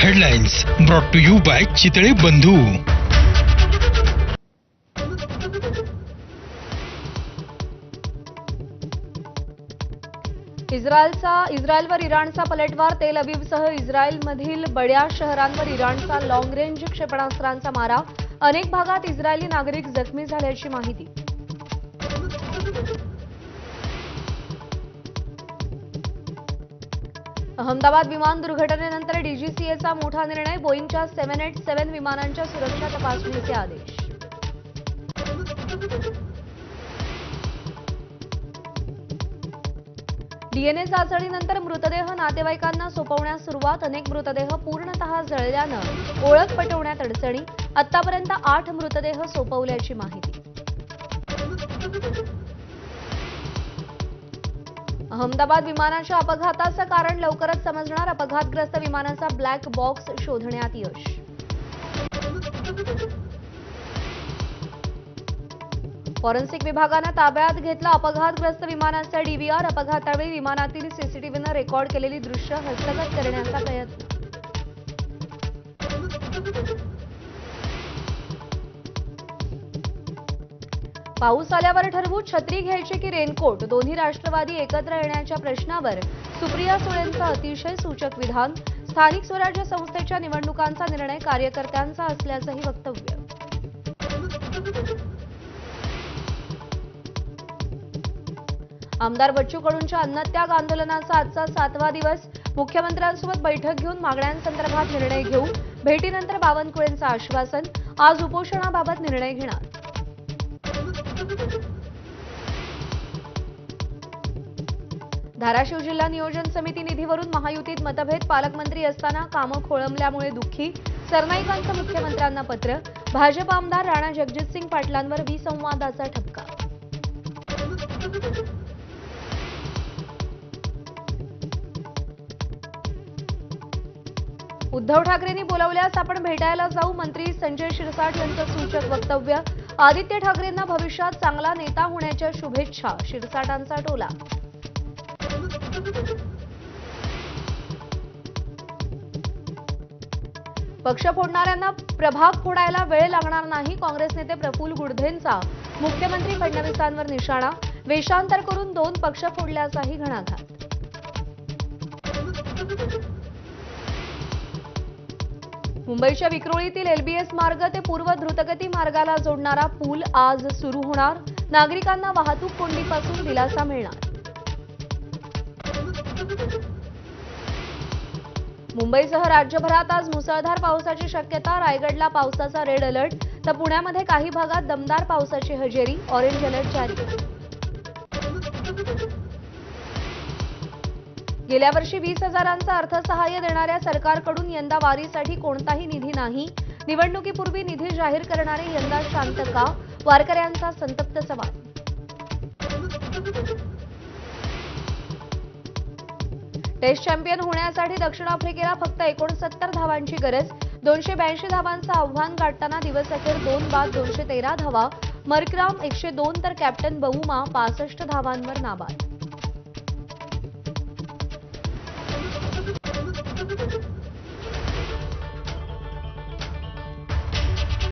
Headlines brought to you by Chitale Bandhu. इस्रायलचा इस्रायलवर इराणचा पलटवार तेल अबीबसह इस्रायलमधील बड्या शहरांवर इराणचा लॉंग रेंज क्षेपणास्त्रांचा मारा. अनेक भागात इस्रायली नागरिक जखमी झाल्याची माहिती. अहमदाबाद विमान दुर्घटनेनंतर डीजीसीएचा मोठा निर्णय बोईंगच्या सेव्हन एट सेव्हन विमानांच्या सुरक्षा तपासणीचे आदेश. डीएनए चाचणीनंतर मृतदेह नातेवाईकांना सोपवण्यास सुरुवात. अनेक मृतदेह पूर्णतः जळल्यानं ओळख पटवण्यात अडचणी. आतापर्यंत आठ मृतदेह सोपवल्याची माहिती. अहमदाबाद विमानाच्या अपघाताचं कारण लवकरच समजणार. अपघातग्रस्त विमानाचा ब्लॅक बॉक्स शोधण्यात यश. फॉरेन्सिक विभागानं ताब्यात घेतलं अपघातग्रस्त विमानाचा डीव्हीआर अपघातावेळी विमानातील सीसीटीव्हीनं रेकॉर्ड केलेली दृश्य हस्तगत करण्याचा प्रयत्न. पाऊस आल्यावर ठरवू छत्री घ्यायची की रेनकोट? दोन्ही राष्ट्रवादी एकत्र येण्याच्या प्रश्नावर सुप्रिया सुळेंचं अतिशय सूचक विधान. स्थानिक स्वराज्य संस्थेच्या निवडणुकांचा निर्णय कार्यकर्त्यांचा असल्याचंही वक्तव्य. आमदार बच्चू कडूंच्या अन्नत्याग आंदोलनाचा आजचा सातवा दिवस. मुख्यमंत्र्यांसोबत बैठक घेऊन मागण्यांसंदर्भात निर्णय घेऊ. भेटीनंतर बावनकुळेंचं आश्वासन. आज उपोषणाबाबत निर्णय घेणार. धाराशिव जिल्हा नियोजन समिती निधीवरून महायुतीत मतभेद पालकमंत्री असताना कामं खोळंबल्यामुळे दुःखी. सरनाईकांचं मुख्यमंत्र्यांना पत्र. भाजप आमदार राणा जगजितसिंग पाटलांवर विसंवादाचा ठपका. उद्धव ठाकरेंनी बोलावल्यास आपण भेटायला जाऊ मंत्री संजय शिरसाट यांचं सूचक वक्तव्य. आदित्य ठाकरेंना भविष्यात चांगला नेता होण्याच्या शुभेच्छा शिरसाटांचा टोला. पक्ष फोडणाऱ्यांना प्रभाग फोडायला वेळ लागणार नाही. काँग्रेस नेते प्रफुल गुडधेंचा मुख्यमंत्री फडणवीसांवर निशाणा. वेषांतर करून दोन पक्ष फोडल्याचाही घणाघात. मुंबईच्या विक्रोळीतील एलबीएस मार्ग ते पूर्व द्रुतगती मार्गाला जोडणारा पूल आज सुरू होणार. नागरिकांना वाहतूक कोंडीपासून दिलासा मिळणार. मुंबईसह राज्यभरात आज मुसळधार पावसाची शक्यता रायगडला पावसाचा रेड अलर्ट तर पुण्यामध्ये काही भागात दमदार पावसाची हजेरी ऑरेंज अलर्ट जारी. गेल्या वर्षी वीस हजारांचं अर्थसहाय्य देणाऱ्या सरकारकडून यंदा वारीसाठी कोणताही निधी नाही. निवडणुकीपूर्वी निधी जाहीर करणारे यंदा शांत का? वारकऱ्यांचा संतप्त सवाल. टेस्ट चॅम्पियन होण्यासाठी दक्षिण आफ्रिकेला फक्त एकोणसत्तर धावांची गरज. दोनशे ब्याऐंशी धावांचं आव्हान गाठताना दिवस अखेर दोन बाद दोनशे तेरा धावा. मर्कराम एकशे दोन तर कॅप्टन बहुमा पासष्ट धावांवर नाबाद.